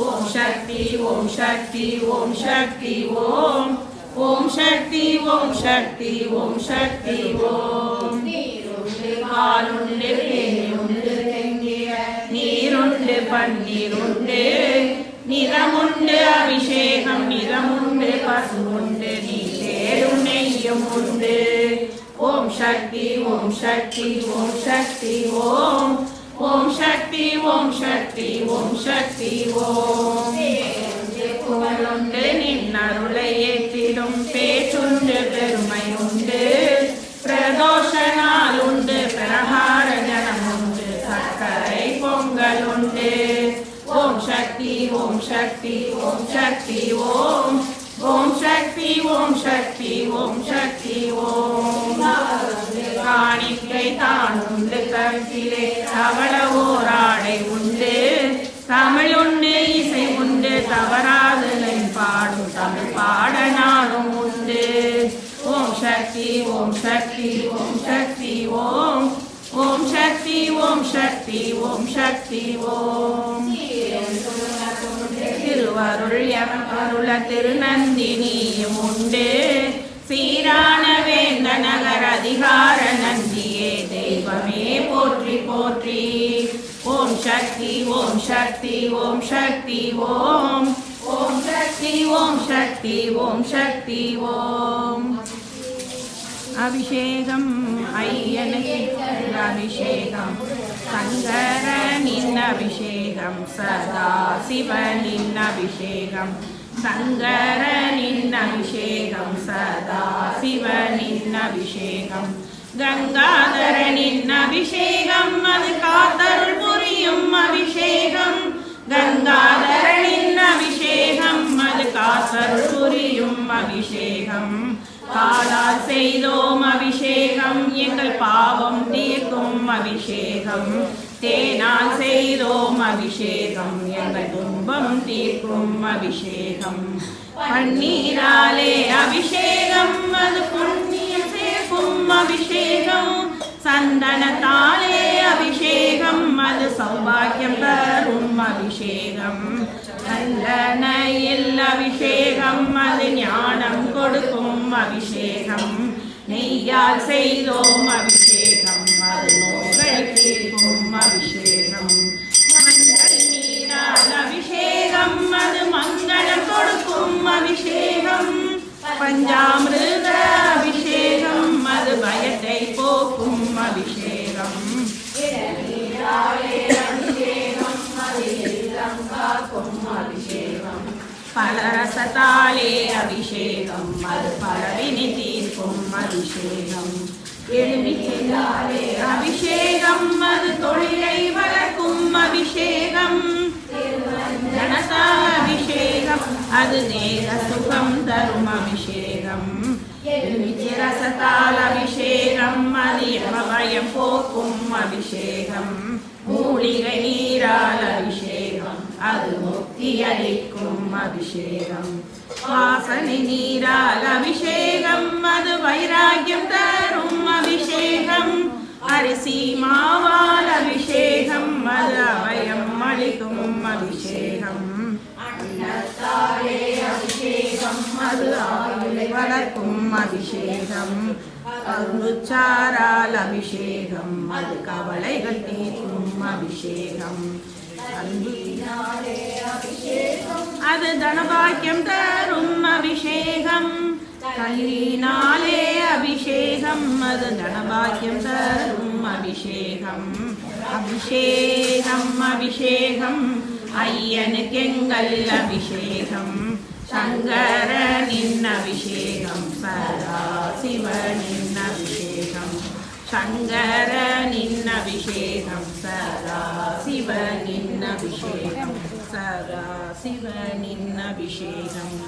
ஓம் சக்தி ஓம் சக்தி ஓம் சக்தி ஓம். ஓம் சக்தி ஓம் சக்தி ஓம் சக்தி ஓம். பாலுண்டு தேனுண்டு நீருண்டு பன்னீருண்டு நிறமுண்டு அபிஷேகம் நிறமுண்டு பசுவுண்டு நீ நெய்யும் உண்டு ஓம் சக்தி ஓம் சக்தி ஓம் சக்தி ஓம். ஓம் சக்தி ஓம் சக்தி ஓம் சக்தி ஓம். புகழுண்டு நின்னருளை ஏற்றிடும். பேச்சுண்டு பெருமை உண்டு பிரதோஷனால் உண்டு பிரகார ஜனம் உண்டு சர்க்கரை பொங்கல் உண்டு ஓம் சக்தி ஓம் சக்தி ஓம் சக்தி ஓம். ஓம் சக்தி ஓம் சக்தி ஓம் சக்தி ஓம். காணிக்கை தானுண்டு. உண்டு தவள ஓராடை உண்டு. தமிழ் உண்டு இசை உண்டு. தவறாது பாடும் தமிழ் பாட நாளும் உண்டு. ஓம் சக்தி ஓம் சக்தி ஓம் சக்தி ஓம். ஓம் சக்தி ஓம் சக்தி ஓம் சக்தி ஓம். திருவருள் அருள திருநந்தினியும் உண்டு. சீரான வேந்த நகர் அதிகார நந்தியே போற்றி. ஓம் சக்தி ஓம் சக்தி ஓம் சக்தி ஓம். ஓம் சக்தி ஓம் சக்தி ஓம் சக்தி ஓம். அபிஷேகம் ஐயனுக்கு அபிஷேகம். சங்கரனின் அபிஷேகம் சதா சிவனின் அபிஷேகம். சங்கரனின் அபிஷேகம் சதா சிவனின் அபிஷேகம். கங்காதரனின் அபிஷேகம் அது காத்தருள் புரியும் அபிஷேகம். கங்காதரனின் அபிஷேகம் அது காத்தருள் புரியும் அபிஷேகம். காலால் செய்தோம் அபிஷேகம் எங்கள் பாவம் தீர்க்கும் அபிஷேகம். தேனால் செய்தோம் அபிஷேகம் எங்கள் துன்பம் தீர்க்கும் அபிஷேகம். பன்னீராலே அபிஷேகம் அது புண்ணியம் சேர்க்கும் சந்தனத்தாலே அபிஷேகம் அது சௌபாகியம் தரும் அபிஷேகம். நல்லெண்ணெயில் அபிஷேகம் அது ஞானம் கொடுக்கும் அபிஷேகம். நெய்யால் செய்தோம் அபிஷேகம் அது நோய்கள் தீர்க்கும் அபிஷேகம். மஞ்சள் நீரால் அபிஷேகம் அது மங்களம் கொடுக்கும் அபிஷேகம். பஞ்சாம பலரசத்தாலே அபிஷேகம் அது பலவினி தீர்க்கும் அபிஷேகம். எலுமிச்சையாலே அபிஷேகம் அது தொழிலை வளர்க்கும் அபிஷேகம். ஜனதா அபிஷேகம் அது நேர சுகம் தரும் அபிஷேகம். எலுமிச்சரசத்தால் அபிஷேகம் அது எமபயம் போக்கும் அபிஷேகம். மூலிகை நீரால் அபிஷேகம். அது முக்தி அளிக்கும் அபிஷேகம். வாசனை நீரால் அபிஷேகம் அது வைராகியம் தரும் அபிஷேகம். அரிசி மாவால் அபிஷேகம் அது அபயம் அளிக்கும் அபிஷேகம். அன்னத்தாலே அபிஷேகம் அது ஆயுளை வளர்க்கும் அபிஷேகம். அருச்சாரால் அபிஷேகம் அது கவலைகள் தீர்க்கும் அபிஷேகம். அது தனபாக்கியம் தரும் அபிஷேகம். கல்லினாலே அபிஷேகம். அது தனபாக்கியம் தரும் அபிஷேகம். அபிஷேகம் அபிஷேகம். ஐயனுக்கு எங்கள் அபிஷேகம். சங்கரனின் அபிஷேகம். சதா சிவனின் அபிஷேகம். சங்கரனின் அபிஷேகம். சதா சிவனின் அபிஷேகம் சதா சிவனின் அபிஷேகம்